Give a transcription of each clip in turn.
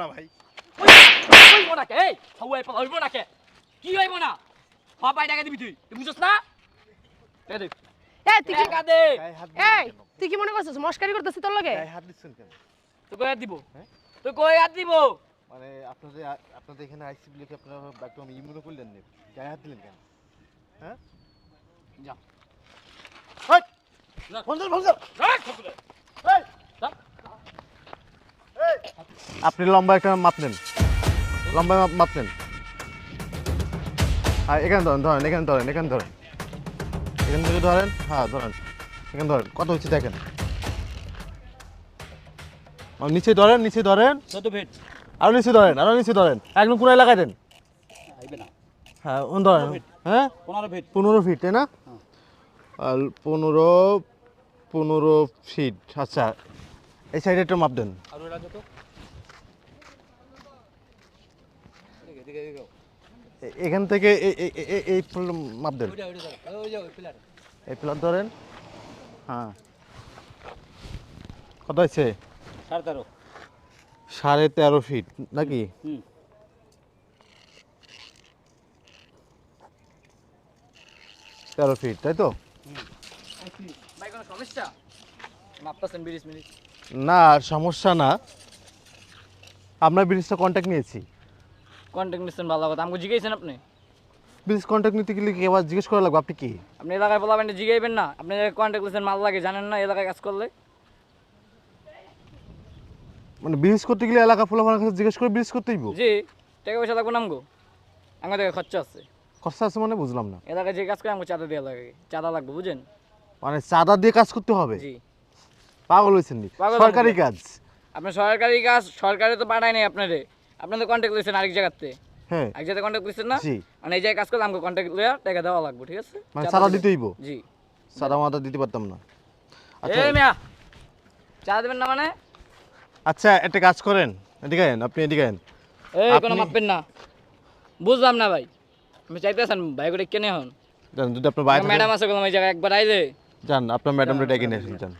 না ভাই। হইব না কে? এই হাওয়াই পালা হইব না কে? কি হইব না? হপাই টাকা দিবি তুই। তুই বুঝছ না? টাকা দে। এই তুই টাকা দে। এই তুই কি মনে করছিস? মস্কারি করতেছিস তোর লগে? হাত দিচ্ছেন কেন? তুই কই আর দিব? তুই কই আর দিব? আপনাদের আপনাদের এখানে আইসি বলে কি আপনারা একদম ইমুনো করলেন না গায়ে হাত দিলেন কেন? হ্যাঁ? যা। হাট! রাখ ঠাকুরে। এই! আপনি লম্বা একটা মাপ নেন। লম্বা মাপ নেন। হ্যাঁ এখানে ধরেন ধরেন এখানে ধরেন এখানে ধরেন। এখান থেকে ধরেন হ্যাঁ ধরেন এখানে ধরেন। কত হচ্ছে দেখেন? আর নিচে ধরেন নিচে ধরেন। কত ফিট আরও নিচে ধরেন আরও নিচে ধরেন। একদম পুরো এলাকায় দেন। হ্যাঁ ধরেন। হ্যাঁ? 15 ফিট পনেরো ফিট তাই না? হ্যাঁ। পনেরো পনেরো ফিট আচ্ছা। এই সাইডে একটা মাপ দেন। যত এখান থেকে এই ফুল মাপ দেন। পিলার। এই প্লাট ধরেন। হ্যাঁ। কত হয়েছে? সাড়ে তেরো। সাড়ে তেরো ফিট নাকি? তেরো ফিট তাই তো? ভাই কোনো সমস্যা? মাপতাছেন বিরিশ মিনিট। না সমস্যা না। আমরা ব্রিজটা কন্ট্যাক্ট নিয়েছি। কন্ট্যাক্ট নিচ্ছেন ভালো কথা। আমাকে জিজ্ঞাসেন আপনি। ব্রিজ কন্ট্যাক্ট নিতে গেলে কি আবার জিজ্ঞেস করা লাগবে? আপনি কি? আপনি এলাকায় বলাবেন জিগাইবেন না। আপনি কন্ট্যাক্ট নিচ্ছেন মাল লাগে জানেন না এলাকায় কাজ করলে। মানে ব্রিজ করতে গেলে এলাকা ফলাফলের কাছে জিজ্ঞেস করে ব্রিজ করতেই জি টাকা পয়সা লাগবে না আমগো। আমার থেকে খরচা আছে। খরচা আছে মানে বুঝলাম না। এলাকায় যে কাজ করে আমাকে চাঁদা দেওয়া লাগে। চাঁদা লাগবে বুঝেন? মানে চাঁদা দিয়ে কাজ করতে হবে? জি। পাগল হয়েছেন সরকারি কাজ। আপনি সরকারি কাজ সরকারে তো পাঠায় নাই আপনারে। আপনাদের কন্ট্যাক্ট লইছেন আরেক জায়গাতে? হ্যাঁ। এক জায়গায় কন্ট্যাক্ট লইছেন না? মানে এই জায়গায় কাজ করলে আমাকে কন্ট্যাক্ট লইয়া টাকা দেওয়া লাগবে ঠিক আছে? মানে দিতেইব জি। মাদা দিতে পারতাম না। আচ্ছা। এই মিয়া চাঁদা দেবেন না মানে? আচ্ছা একটা কাজ করেন। এদিকে আপনি এদিকে আয়েন। এই কোনো মাপবেন না। বুঝলাম না ভাই। আমি চাইতেছেন ভাই করে কেনে হন? যদি আপনার ম্যাডাম আছে কোনো জায়গায় একবার আইলে। যান আপনার ম্যাডামটা ডেকে নিয়ে আসেন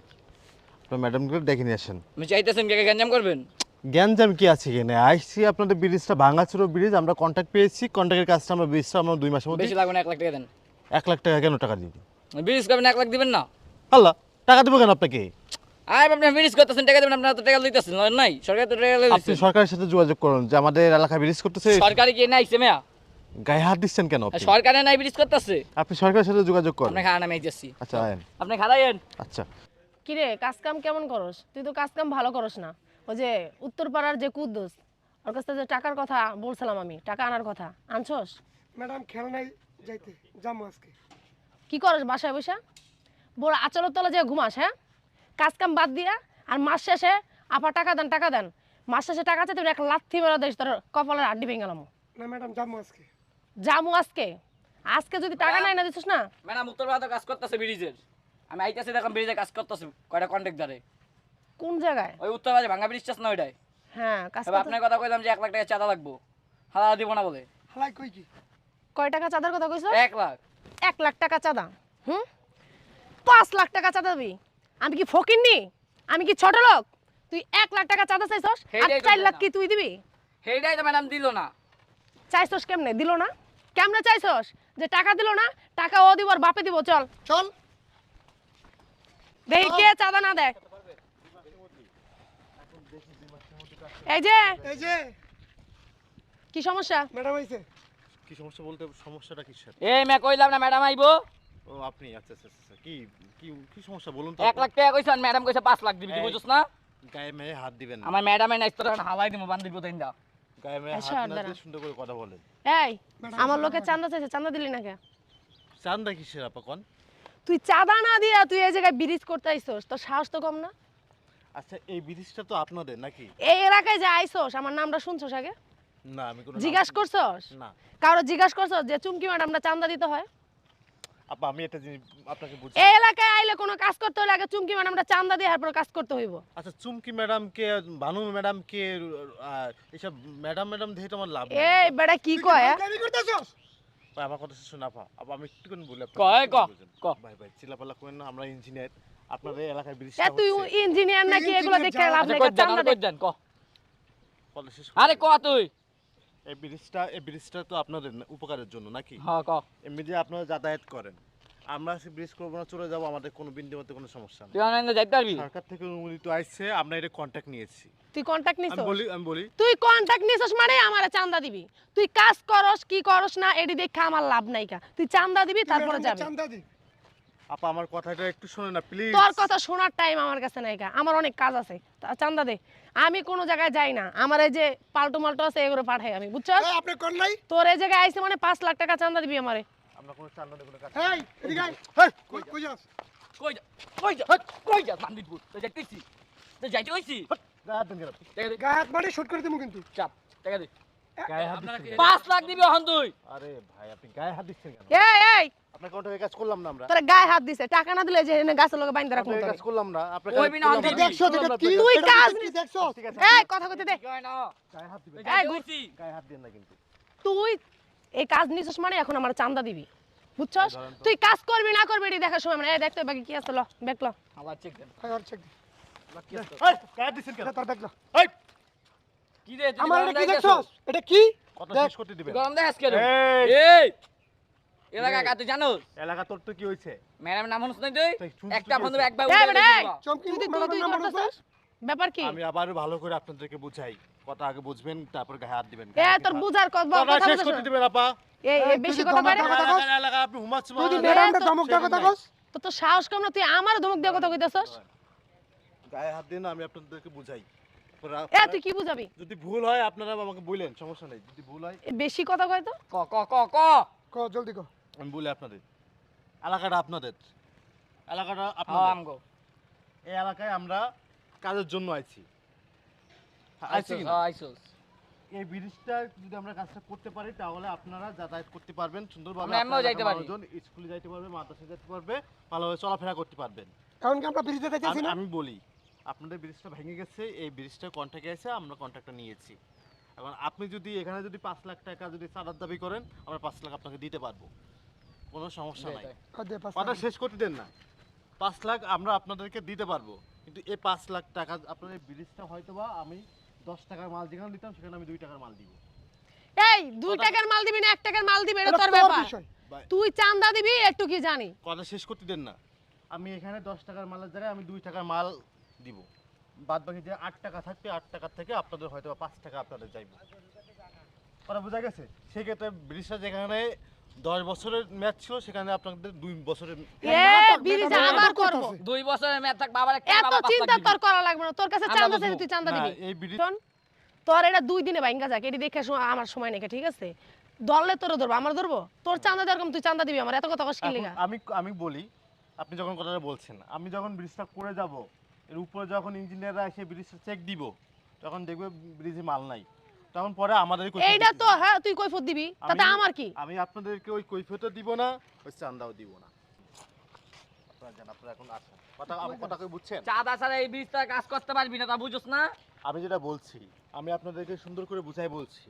আপনার ম্যাডামকে ডেকে নিয়ে আসেন। আমি চাইতেছেন কে গ্যাঞ্জাম করবেন? জ্ঞানজাম কি আছে এখানে? আইসি আপনাদের ব্রিজটা ভাঙাচুরো ব্রিজ আমরা কন্ট্যাক্ট পেয়েছি। কন্ট্যাক্টের কাজটা আমরা ব্রিজটা আমরা দুই মাসের মধ্যে বেশি লাগবে না এক লাখ টাকা দেন। এক লাখ টাকা কেন টাকা দিবি? ব্রিজ করবেন এক লাখ দিবেন না। আল্লাহ টাকা দেবো কেন আপনাকে? আপনি ব্রিজ করতেছেন টাকা দেবেন আপনার তো টাকা দিতেছেন নাই। সরকার তো টাকা আপনি সরকারের সাথে যোগাযোগ করুন যে আমাদের এলাকায় ব্রিজ করতেছে। সরকারি কি নাই সেমিয়া গায়ে হাত দিচ্ছেন কেন আপনি? সরকারে নাই ব্রিজ করতেছে। আপনি সরকারের সাথে যোগাযোগ করুন। আপনি খাওয়া নামে যাচ্ছি। আচ্ছা আপনি খাড়াইয়েন আচ্ছা। কিরে কাজ কাম কেমন করস? তুই তো কাজ কাম ভালো করস না। ওই যে উত্তরপাড়ার যে কুদ্দুস ওর কাছ থেকে যে টাকার কথা বলছিলাম আমি টাকা আনার কথা আনছস? ম্যাডাম খেয়াল নাই যাইতে যাব আজকে। কি করস বাসায় বসা? বড় আচলের তলে যে ঘুমাস হ্যাঁ? কাজ কাম বাদ দিয়া আর মাস শেষে আপা টাকা দেন টাকা দেন। মাস শেষে টাকা চাইতে এক লাথি মেরা দিস তোর কপালের আড্ডি ভেঙে গেলাম। না ম্যাডাম যাব আজকে। জামু আজকে? আজকে যদি টাকা নাই না দিছিস না? ম্যাডাম উত্তর ভারতে কাজ করতেছে ব্রিজের। আমি আইতেছি দেখলাম ব্রিজে কাজ করতেছে কয়টা কন্ট্যাক্ট ধরে। কোন জায়গায়? ওই উত্তর ভারতে ভাঙা ব্রিজ চাষ না ওইটাই হ্যাঁ কাজ করতে- আপনার কথা কইলাম যে এক লাখ টাকা চাঁদা লাগবো। হালা দিব না বলে। হালাই কই কি? কয় টাকা চাঁদার কথা কইছ? এক লাখ। এক লাখ টাকা চাঁদা। হুম? পাঁচ লাখ টাকা চাঁদা দিবি। আমি কি ফকির নি আমি কি ছোট লোক? তুই এক লাখ টাকা চাঁদা চাইছস? আর সেইটাই তো চার লাখ কি তুই দিবি? সেইটাই তো ম্যাডাম দিল না। চাইছস কেমনে? দিল না? কেমনে চাইছস? যে টাকা দিল না টাকা ও দিব আর বাপে দিব চল। চল। দেখি কে চাঁদা না দেয়? এই যে। এই যে। কি সমস্যা? ম্যাডাম আইছে। কি সমস্যা বলতে সমস্যাটা কিসের? এই মে কইলাম না ম্যাডাম আইবো। ও আপনি আচ্ছা আচ্ছা আচ্ছা কি কি কি সমস্যা বলুন তো এক লাখ টাকা কইছেন ম্যাডাম কইছে পাঁচ লাখ দিবি তুই এই। না? গায়ে মেয়ে হাত দিবেন না। আমার ম্যাডামে নাই তোর হালাই দিব বান্দির বোতাইন দা গায়ে মেয়ে আচ্ছা, হাত না দিয়ে সুন্দর করে কথা বলেন। এই আমার লোকে চাঁদা চাইছে চাঁদা দিলি না কে চান্দা কিসের আপা কন? তুই চাঁদা না দিয়া তুই এই জায়গায় ব্রিজ করতে আইছস তোর সাহস তো কম না? আচ্ছা এই ব্রিজটা তো আপনাদের নাকি? এই এলাকায় যে আইছস আমার নামটা শুনছস আগে? না আমি কোনো জিজ্ঞাসা করছস? না। কারও জিজ্ঞাসা করছস যে চুমকি ম্যাডামটা চাঁদা দিতে হয়? আপা আমি একটা জিনিস আপনাকে বুঝি এই এলাকায় আইলে কোনো কাজ করতে হলে আগে চুমকি ম্যাডামটা চাঁদা দিয়ে তারপর কাজ করতে হইব। আচ্ছা চুমকি ম্যাডামকে ভানু ম্যাডামকে আহ, এসব ম্যাডাম ম্যাডাম দেখে তো আমার লাভ। এই বেটা কি কয় হ্যাঁ? করতেছস? আমার কথা শুনুন আপা আপা আমি একটুখানি বলি কয়, ক, ক। ভাই ভাই চিলাপালা করেন না আমরা ইঞ্জিনিয়ার আপনাদের এলাকায় এ ব্রিজটা তুই ইঞ্জিনিয়ার নাকি? এগুলো দেখে লাভ আচ্ছা নেই আমার দেন ক আরে ক তুই? এই ব্রিজটা এই ব্রিজটা তো আপনাদের উপকারের জন্য নাকি? হ্যাঁ ক। এমনি যে আপনারা যাতায়াত করেন আমরা সে ব্রিজ করব না চলে যাব আমাদের কোনো বিন্দু বিন্দুতে কোনো সমস্যা নেই। তুই অনলাইনে যাইতে পারবি? সরকার থেকে অনুমোদিত আসছে আমরা এটা কন্ট্যাক্ট নিয়েছি। তুই কন্টাক্ট নিছ আমি বলি আমি বলি। তুই কন্টাক্ট নিছস মানে আমারে চান্দা দিবি। তুই কাজ করস কি করস না এডি দেখে আমার লাভ নাই কা। তুই চান্দা দিবি তারপরে যাবি। চান্দা দি। আপা আমার কথাটা একটু শোনে না প্লিজ তোর কথা শোনার টাইম আমার কাছে নাই কা। আমার অনেক কাজ আছে। তা চান্দা দে। আমি কোনো জায়গায় যাই না। আমার এই যে পাল্টো মাল্টো আছে এগুলো পাঠাই আমি বুঝছস? এই, আপনি কর নাই তোর এই জায়গায় আইছে মানে পাঁচ লাখ টাকা চান্দা দিবি আমারে। আমরা কোনো চান্দা দেবো না এই এদিকে আয়। হেই, কই কই যাস? কই যা কই যা কই যা বান্দিপুর তুই যাইতেছি। তুই যাইতে হাত দেন কেন আপনি? টাকা দে। গায়ে হাত মারি শুট করে দিমু কিন্তু। চাপ টাকা দে। গায়ে হাত দিচ্ছেন পাঁচ লাখ দিবি এখন তুই? আরে ভাই আপনি গায়ে হাত দিচ্ছেন কেন? এই এই! আপনার কন্ট্যাক্টে কাজ করলাম না আমরা। তোর গায়ে হাত দিছে টাকা না দিলে যে এনে গাছের লগে বাইন্ধা রাখব কাজ করলাম না আপনার ওই বিনা হাত দেখছ তুই কাজ? দেখছ ঠিক আছে এই কথা কইতে দে। গায়ে হাত দিবেন এই, যাইতে গায়ে হাত দেন না কিন্তু। তুই এই কাজ নিছিস মানে এখন আমার চান্দা দিবি। বুঝছস? তুই কাজ করবি না করবি এটি দেখার সময় মানে। এই দেখতে বাকি কি আছে ল বেক ল। আবার চেক দি এলাকা এলাকা তোর তো কি হয়েছে? ম্যাডাম নাম তুই? একটা একবার ব্যাপার কি? আমি আবার ভালো করে আপনাদেরকে বুঝাই। কথা আগে বুঝবেন তারপর গায়ে হাত দিবেন। এ তোর বুঝার কথা কথা কথা শেষ করতে দিবেন আপা। এই এই এই, বেশি তুই কথা ধমক দেওয়া কথা কস? এলাকা আপনি হুমাচ্ছেন তুই ম্যাডামটা ধমক দেওয়া কথা কস। তো তোর সাহস কম না তুই আমার ধমক দিয়ে কথা কইতেছস? গায়ে হাত দিন আমি আপনাদেরকে বুঝাই। এ তুই কি বুঝাবি? যদি ভুল হয় আপনারা আমাকে বললেন সমস্যা নেই। যদি ভুল হয় বেশি কথা কয় তো। ক ক ক ক। ক জলদি ক। আমি বলি আপনাদের। এলাকাটা আপনাদের। এলাকাটা আপনাদের। আমগো। এই এলাকায় আমরা কাজের জন্য আইছি। আইছি আইসোস হ্যাঁ, এই ব্রিজটা যদি আমরা কাজটা করতে পারি তাহলে আপনারা যাতায়াত করতে পারবেন সুন্দরভাবে আমরা এমনিও যাইতে পারি। স্কুলে যাইতে পারবে মাদ্রাসায় যেতে পারবে ভালোভাবে চলাফেরা করতে পারবেন। কারণ কি আমরা ব্রিজে যাইতেছি না? আমি বলি। আপনাদের ব্রিজটা ভেঙে গেছে এই ব্রিজটা কন্ট্যাক্টে আছে আমরা কন্ট্রাক্টটা নিয়েছি। এখন আপনি যদি এখানে যদি পাঁচ লাখ টাকা যদি চাঁদার দাবি করেন আমরা পাঁচ লাখ আপনাকে দিতে পারব। কোনো সমস্যা নাই। কথা শেষ করতে দেন না। পাঁচ লাখ আমরা আপনাদেরকে দিতে পারব। কিন্তু এই পাঁচ লাখ টাকা আপনাদের ব্রিজটা হয়তো বা আমি দশ টাকার মাল যেখানে দিতাম সেখানে আমি দুই টাকার মাল দিব। এই দুই টাকার মাল দিবি না এক টাকার মাল দিবি এটা তোর ব্যাপার। তুই চান্দা দিবি একটু কি জানি। কথা শেষ করতে দেন না। আমি এখানে দশ টাকার মালের জায়গায় আমি দুই টাকার মাল দিব। বাদ বাকি যে আট টাকা থাকবে আট টাকার থেকে আপনাদের হয়তো পাঁচ টাকা আপনাদের যাইব। কথা বোঝা গেছে সেক্ষেত্রে ব্রিজটা যেখানে দশ বছরের ম্যাচ ছিল সেখানে আপনাদের দুই বছরের। দুই বছরের মেয়াদ থাক বাবার এত চিন্তা তোর করা লাগবে না তোর কাছে তুই চান্দা দিবি। এই তোর এটা দুই দিনে ভাঙ্গা যাক এটি দেখে আমার সময় নেই ঠিক আছে? দললে তোর ধরবো আমার ধরবো? তোর চান্দা দেওয়ার তুই চান্দা দিবি আমার এত কথা কষ্ট আমি আমি বলি আপনি যখন কথাটা বলছেন আমি যখন ব্রিজটা করে যাব এর উপরে যখন ইঞ্জিনিয়াররা এসে ব্রিজটা চেক দিব তখন দেখবে ব্রিজে মাল নাই। তখন পরে আমাদের এইটা তো হ্যাঁ তুই কৈফত দিবি। তাতে আমার কি? আমি আপনাদেরকে ওই কৈফিয়তও দিব না ওই চান্দাও দিব না। আপনারা যান আপনারা এখন আসেন। কথা আমার কথা কই বুঝছেন? চাঁদা ছাড়া এই বীজটা কাজ করতে পারবি না তা বুঝোস না? আমি যেটা বলছি আমি আপনাদেরকে সুন্দর করে বুঝাই বলছি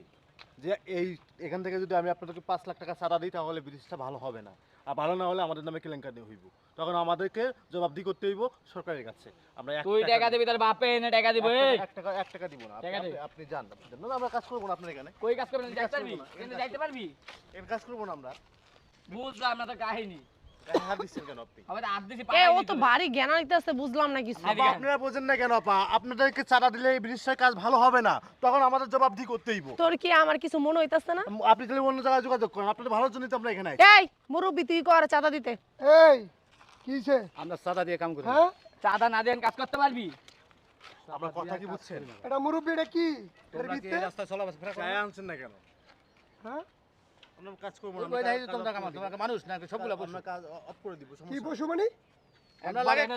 যে এই এখান থেকে যদি আমি আপনাদেরকে পাঁচ লাখ টাকা চাঁদা দিই তাহলে ব্রিজটা ভালো হবে না। আর ভালো না হলে আমাদের নামে কেলেঙ্কারি হইব। তখন আমাদেরকে জবাবদি করতে হইব সরকারের কাছে। আমরা এক তুই টাকা দিবি তার বাপে এনে টাকা দিব এক এই। টাকা- এক টাকা দিব না। আপনি- যান। না, আমরা কাজ করব না আপনার এখানে। কই কাজ করবেন যাইতে পারবি করব না, কিন্তু কাজ যাইতে পারবি? এর কাজ করব না আমরা। বুঝলাম না তো কাহিনী। হ্যাঁ, আপা, আপনারা বোঝেন না কেন আপা? আপনাদেরকে চাঁদা দিলে এই ব্রিজটার কাজ ভালো হবে না। তখন আমাদের জবাবদি করতে হইব। তোর কি আমার কিছু মনে হইতাছে না? আপনি তাহলে অন্য জায়গায় যোগাযোগ করেন। আপনাদের ভালোর জন্যই তো আমরা এখানে এই মুরব্বি তুই কর চাঁদা দিতে। এই কিছে আমরা সাদা দিয়ে কাম করি। হ্যাঁ? চাঁদা না দেন কাজ করতে পারবি? আপনার কথা কি বুঝছেন? এটা মুরব্বি এটা কি? এর ভিতরে আনছেন না কেন? হ্যাঁ? আমরা কাজ করব না কই আমরা নাই কাজ- তোমরা কাজ কামা off করে তোমরা মানুষ না সবগুলা আমরা কাজ অফ করে দিব কি পশু মানে? আমরা লাগে এনে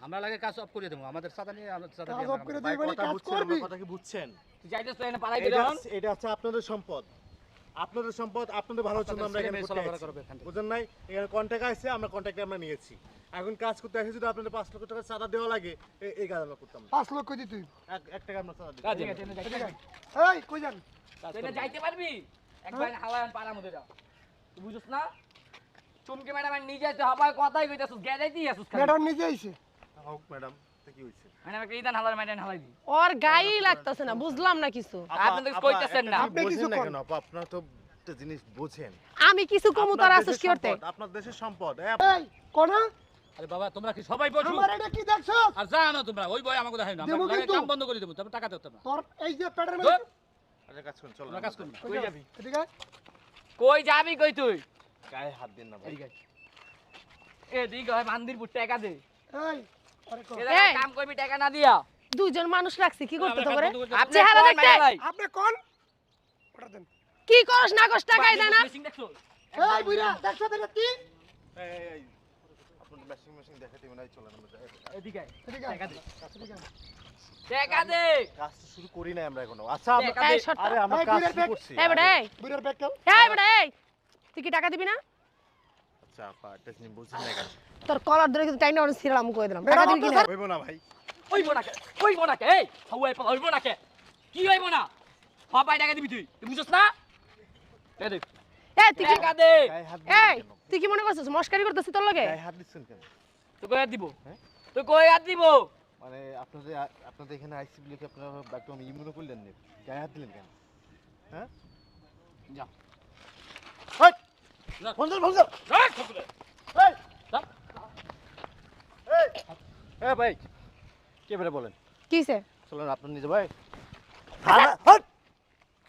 আমরা লাগে কাজ অফ করে দেবো আমাদের সাদা নিয়ে আমরা সাদা কাজ অফ করে কাম মানে কাজ করবি? কথা কি বুঝছেন? তুই যাইতেছ তো এনে পালাই দিবি এটা হচ্ছে- আপনাদের সম্পদ। আপনাদের সম্পদ আপনাদের ভালোর জন্য আমরা এখানে। বুঝেন নাই? এখানে কন্ট্যাক্ট আছে আমরা কন্ট্যাক্টে আমরা নিয়েছি। এখন কাজ করতে আসে যদি আপনাদের পাঁচ লক্ষ টাকা চাঁদা দেওয়া লাগে এই কাজ আমরা করতাম পাঁচ লক্ষ দি তুই। এক টাকা আমরা চাঁদা দিই। এই কই যান যাইতে পারবি? একবার পাড়া মধ্যে যাও। তুই বুঝছ না? চুমকি ম্যাডাম নিজে তো হবার কথাই কইতাছিস গ্যারাইতেই আসিস ম্যাডাম নিজে আইছে? হোক ম্যাডাম তা কি মানে আমাকে ইদান হালার মাইদান হালাই দি ওর গায়েই লাগতেছে না বুঝলাম না কিছু। আপনি তো কইতেছেন না। আপনি কিছু বোঝেন না কর। কেন? আপনারা তো একটা জিনিস বোঝেন। আমি কিছু কমু দেশের কি করতে আপনার দেশের সম্পদ এই কোনা? আরে বাবা তোমরা কি সবাই বসো? আমার এটা কি দেখছ আর জানো তোমরা ওই বই আমাকে দেখাই না। দেবো আমরা কাম বন্ধ করে দেবো তারপর টাকা দিতে না তোর এই যে পেটের মধ্যে আচ্ছা কাজ করুন চলো তোমরা কাজ করুন কই যাবি? ঠিক আছে কই যাবি কই তুই? গায়ে হাত দিন না ভাই। এ দিক হয় মান্দির পুট টাকা দে। এই আরে। কাম করবি টাকা না দিয়া। দুইজন মানুষ রাখছি কি করতে তো করে। আপনি চেহারা দেখতে? আপনি কোন? ওটা দেন। কি করস না করস টাকাই দেয় না। মেশিন দেখছ? এই বুইরা দেখছ দেখো কি? এই এই, এই আপনার মেশিং মেশিং দেখাতে মনে হয় চলেন আমরা যাই। এদিকে টাকা দে। আছে টাকা দে কাজটা শুরু করি নাই আমরা এখনও। আচ্ছা আরে আমরা কাজ শুরু করছি। এই এই। বুইরার ব্যাগ কেউ? এই এই। তুই কি টাকা দিবি না? আচ্ছা আপা এটা তুমি বুঝছেন না কেন? তোর কলার ধরে কিন্তু টাইনা অনেক সিরাম কই দিলাম। টাকা দিবি কি না হইব না ভাই। হইব না কে? হইব না কে? এই হাওয়াই পালা হইব না কে? কি হইব না? বাবাই টাকা দিবি তুই। তুই বুঝছস না? দে এই তুই কি টাকা দে হাত এই তুই কি মনে করছিস মস্কারি করতেছিস তোর লগে? হাত দিচ্ছেন কেন? তুই কই দিব? হ্যাঁ? তুই কই আর দিব? মানে আপনাদের আপনাদের এখানে আইসি বলে কি আপনারা একদম ইমুনো করলেন না গায়ে হাত দিলেন কেন? হ্যাঁ? যা। হাট। ফোন ধর ফোন ধর। রাখ, সবগুলো। এই যা। এই এ ভাই কে বেরে বলেন? কি হইছে? চলেন আপনার নিজে ভাই। হাট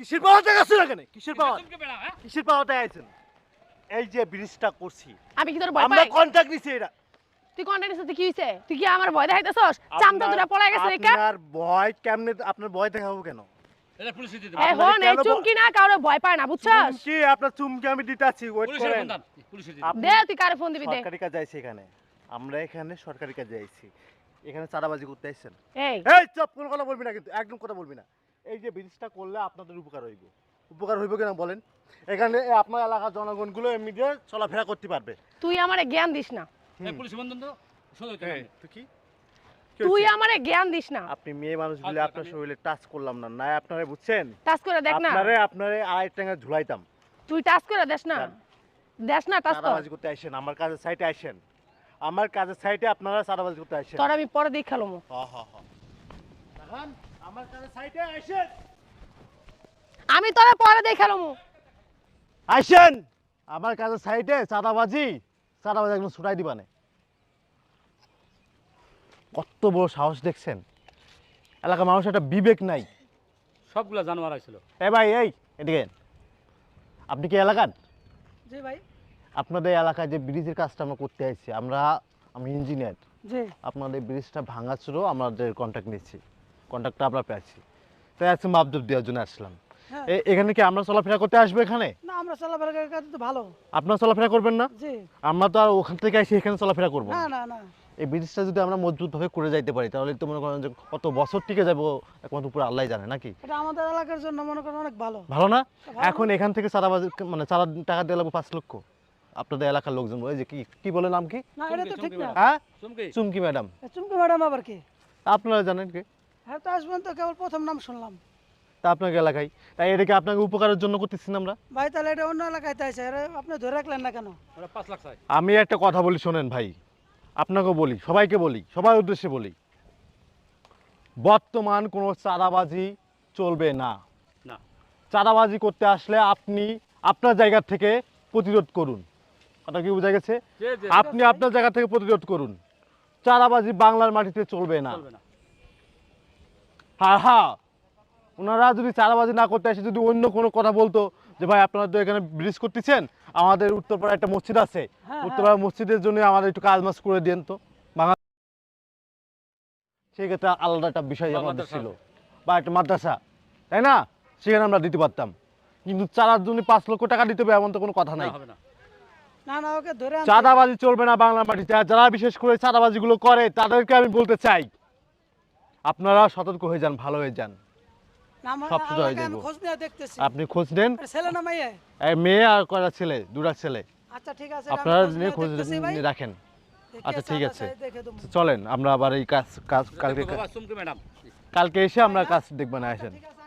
কিসের পাওয়াতে গেছেন এখানে কিসের পাওয়া চমকে বেড়া, হ্যাঁ? কিসের পাওয়াতে আইছেন এই যে ব্রিজটা করছি। আমি কি তোর ভয় আমরা পাই? কন্টাক্ট নিছি এটা। তুই কোনটা নিছিস কি হইছে? তুই কি আমার ভয় দেখাইতেছস? চামটা দুটা পড়ে গেছে রেখা আপনার ভয় কেমনে আপনার ভয় দেখাবো কেন? এটা পুলিশে দিয়ে এই দেবো। এই চুমকি না কারও ভয় পায় না বুঝছস? চুমকি আপনার চুমকি আমি দিতে আছি ওয়েট করেন। পুলিশে দিয়ে দে তুই কারে ফোন দিবি দে। সরকারি কাজে আইছি এখানে। আমরা এখানে সরকারি কাজে আইছি। এখানে চাঁদাবাজি করতে আইছেন। এই। এই চপ কোনো কথা বলবি না কিন্তু একদম কথা বলবি না। এই যে ব্রিজটা করলে আপনাদের উপকার হইব। উপকার হইব কিনা বলেন? এখানে আপনার এলাকার জনগণগুলো এমনি দিয়ে চলাফেরা করতে পারবে। তুই আমারে জ্ঞান দিস না। এই পুলিশ বন্ধন তো কি? তুই আমারে জ্ঞান দিস না। আপনি মেয়ে মানুষ বলে আচ্ছা, আপনার শরীরে টাচ করলাম না। না আপনারা বুঝছেন? টাচ করে দেখ না। আপনারে আপনারে আড়াই টাকা ঝুলাইতাম। তুই টাচ করে দেখ না। দেখ না টাচ কর। করতে আসেন আমার কাজের সাইটে আসেন। আমার কাজের সাইটে আপনারা চাঁদাবাজি করতে আসেন। তোর আমি পরে দেখ খেলাম। হ হ হ দেখেন, আমার কাজের সাইটে আসেন আমি তোরে পরে দেখে খেলাম আসেন। আমার কাজের সাইডে চাঁদাবাজি। চাঁদাবাজি একদম ছুটাই দিবানে কত বড় সাহস দেখছেন? এলাকার মানুষ একটা বিবেক নাই। সবগুলা জানোয়ার আইছিল। এ ভাই এই এদিকে আপনি কি এলাকার? জি ভাই। আপনাদের এলাকায় যে ব্রিজের কাজটা আমরা করতে আসছি আমরা আমি ইঞ্জিনিয়ার। জি। আপনাদের ব্রিজটা ভাঙা ছিল আমাদের কন্ট্যাক্ট নিচ্ছি। কন্ট্যাক্টটা আমরা পেয়েছি। তাই আজকে মাপজব দেওয়ার জন্য আসলাম। হ্যাঁ। এখানে কি আমরা চলাফেরা করতে আসব এখানে? না আমরা চলাফেরা কাছে তো ভালো। আপনারা চলাফেরা করবেন না? জি। আমরা তো আর ওখান থেকে এসে এখানে চলাফেরা করব না। না না এই ব্রিজটা যদি আমরা মজবুতভাবে করে যাইতে পারি তাহলে তো মনে করেন যে কত বছর টিকে যাব একমাত্র উপরে আল্লাহ জানে নাকি? এটা আমাদের এলাকার জন্য মনে করেন অনেক ভালো। ভালো না? এখন এখান থেকে চাঁদাবাজি মানে চাঁদা টাকা দিয়ে লাগবে পাঁচ লক্ষ। আপনাদের এলাকার লোকজন বলে যে কি কি বলে নাম কি? না এটা তো ঠিক না। হ্যাঁ? চুমকি। ম্যাডাম। চুমকি ম্যাডাম আবার কি? আপনারা জানেন কি? হ্যাঁ তো আসবেন তো কেবল প্রথম নাম শুনলাম। তা আপনাকে এলাকায়। তাই এটাকে আপনাকে উপকারের জন্য করতেছি না আমরা? ভাই তাহলে এটা অন্য এলাকায় তাইছে আরে আপনি ধরে রাখলেন না কেন? ওরা পাঁচ লাখ চাই। আমি একটা কথা বলি শোনেন ভাই। আপনাকেও বলি সবাইকে বলি সবার উদ্দেশ্যে বলি। বর্তমান কোনো চাঁদাবাজি চলবে না। না। চাঁদাবাজি করতে আসলে আপনি আপনার জায়গা থেকে প্রতিরোধ করুন। কথা কি বোঝা গেছে? আপনি আপনার জায়গা থেকে প্রতিরোধ করুন। চাঁদাবাজি বাংলার মাটিতে চলবে না। হ্যাঁ হ্যাঁ ওনারা যদি চারাবাজি না করতে আসে যদি অন্য কোনো কথা বলতো যে ভাই আপনারা তো এখানে ব্রিজ করতেছেন আমাদের উত্তরপাড়া একটা মসজিদ আছে। হ্যাঁ, উত্তরপাড়া মসজিদের জন্য আমাদের একটু কাজ মাস করে দেন তো। সেক্ষেত্রে আলাদা একটা বিষয় আমাদের ছিল। বা একটা মাদ্রাসা তাই না? সেখানে আমরা দিতে পারতাম। কিন্তু চারার জন্য পাঁচ লক্ষ টাকা দিতে হবে এমন তো কোনো কথা নাই। হবে না। না না ওকে ধরে আনতে- চাঁদাবাজি চলবে না বাংলা মাটিতে। যারা বিশেষ করে চাঁদাবাজিগুলো করে তাদেরকে আমি বলতে চাই আপনারা সতর্ক হয়ে যান ভালো হয়ে যান। সব সোজা হয়ে আপনি খোঁজ নেন। ছেলে না মেয়ে? আর কয়টা ছেলে? দুটা ছেলে। আচ্ছা ঠিক আছে আপনারা খোঁজ নিয়ে রাখেন। আচ্ছা, ঠিক আছে। চাই, দেখে দেবো। চলেন আমরা আবার এই কাজ কাজ কালকে কালকে এসে আমরা কাজ দেখবেন আসেন। ঠিক আছে।